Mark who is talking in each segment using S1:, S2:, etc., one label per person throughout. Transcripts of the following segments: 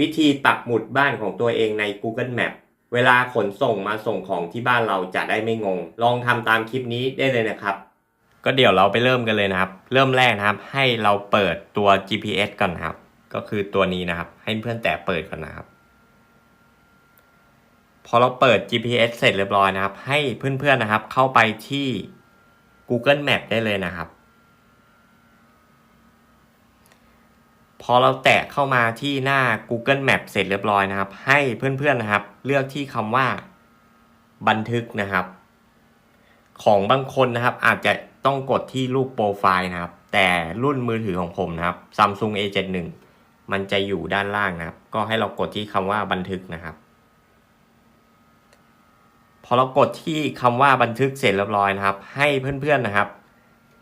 S1: วิธีปักหมุดบ้านของตัวเองใน Google Map เวลาขนส่งมาส่งของที่บ้านเราจะได้ไม่งง ลองทำตามคลิปนี้ได้เลยนะครับ ก็เดี๋ยวเราไปเริ่มกันเลยนะครับ เริ่มแรกนะครับ ให้เราเปิดตัว GPS ก่อนครับ ก็คือตัวนี้นะครับ ให้เพื่อนแตะเปิดก่อนนะครับ พอเราเปิด GPS เสร็จเรียบร้อยนะครับ ให้เพื่อนๆนะครับ เข้าไปที่ Google Map ได้เลยนะครับ พอเราแตะเข้ามาที่หน้า Google Map เสร็จเรียบร้อยนะครับ ให้เพื่อนๆนะครับ เลือกที่คำว่า บันทึกนะครับ ของบางคนนะครับ อาจจะต้องกดที่รูปโปรไฟล์นะครับ แต่รุ่นมือถือของผมนะครับ Samsung A71 มันจะอยู่ด้านล่างนะครับ ก็ให้เรากดที่คำว่าบันทึกนะครับพอเรากดที่คำว่าบันทึกเสร็จเรียบร้อยนะครับ ให้เพื่อนๆนะครับ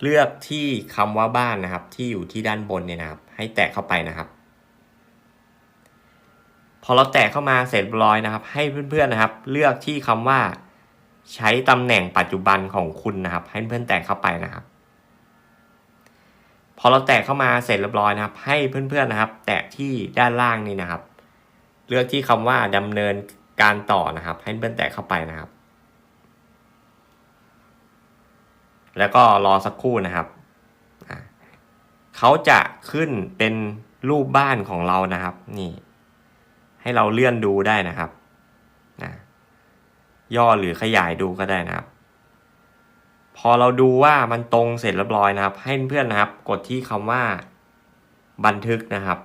S1: เลือกที่คำว่าบ้านนะครับ ที่อยู่ที่ด้านบนเนี่ยนะครับ ให้แตะเข้าไปนะครับ พอเราแตะเข้ามาเสร็จเรียบร้อยนะครับ ให้เพื่อนๆนะครับ เลือกที่คำว่า ใช้ตำแหน่งปัจจุบันของคุณนะครับ ให้เพื่อนแตะเข้าไปนะครับ พอเราแตะเข้ามาเสร็จเรียบร้อยนะครับ ให้เพื่อนๆนะครับ แตะที่ด้านล่างนี่นะครับ เลือกที่คำว่าดำเนินการต่อนะครับ ให้เพื่อนแตะเข้าไปนะครับ แล้วก็รอสักครู่นะครับ เขาจะขึ้นเป็นรูปบ้านของเรานะครับ นี่ ให้เราเลื่อนดูได้นะครับนะย่อหรือขยายดูก็ได้นะครับ พอเราดูว่ามันตรงเสร็จเรียบร้อยนะครับ ให้เพื่อนนะครับ กดที่คำว่า บันทึกนะครับ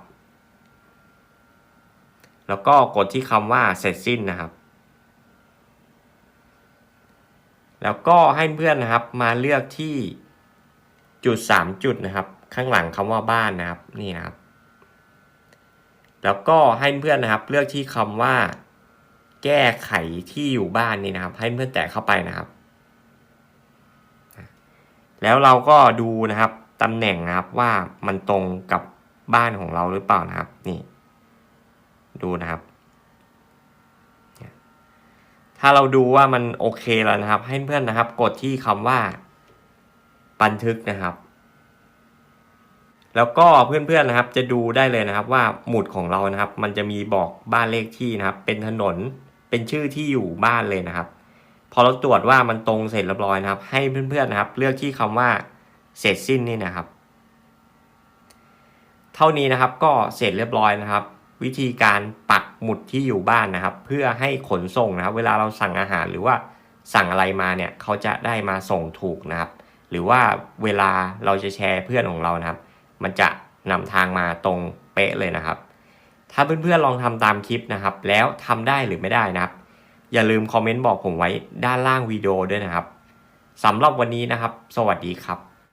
S1: แล้วก็กดที่คำว่าเสร็จสิ้นนะครับ แล้วก็ให้เพื่อนนะครับมาเลือกที่จุดสามจุดนะครับ ข้างหลังคำว่าบ้านนะครับนี่นะครับ แล้วก็ให้เพื่อนนะครับ เลือกที่คำว่า แก้ไขที่อยู่บ้านนี่นะครับ ให้เพื่อนแตะเข้าไปนะครับ แล้วเราก็ดูนะครับตำแหน่งนะครับว่ามันตรงกับบ้านของเราหรือเปล่านะครับ นี่ ดูนะครับ ถ้าเราดูว่ามันโอเคแล้วนะครับ ให้เพื่อนนะครับ กดที่คำว่า บันทึกนะครับ แล้วก็เพื่อนๆนะครับ จะดูได้เลยนะครับ ว่าหมุดของเรานะครับ มันจะมีบอกบ้านเลขที่นะครับ เป็นถนนเป็นชื่อที่อยู่บ้านเลยนะครับ พอเราตรวจว่ามันตรงเสร็จเรียบร้อยนะครับ ให้เพื่อนๆนะครับ เลือกที่คำว่าเสร็จสิ้นนี่นะครับ เท่านี้นะครับก็เสร็จเรียบร้อยนะครับ วิธีการปัก หมุดที่อยู่บ้านนะครับ เพื่อให้ขนส่งนะครับ เวลาเราสั่งอาหารหรือว่าสั่งอะไรมาเนี่ยเขาจะได้มาส่งถูกนะครับ หรือว่าเวลาเราจะแชร์เพื่อนของเรานะครับ มันจะนำทางมาตรงเป๊ะเลยนะครับ ถ้าเพื่อนๆลองทำตามคลิปนะครับ แล้วทำได้หรือไม่ได้นะครับ อย่าลืมคอมเมนต์บอกผมไว้ด้านล่างวิดีโอด้วยนะครับสำหรับวันนี้นะครับ สวัสดีครับ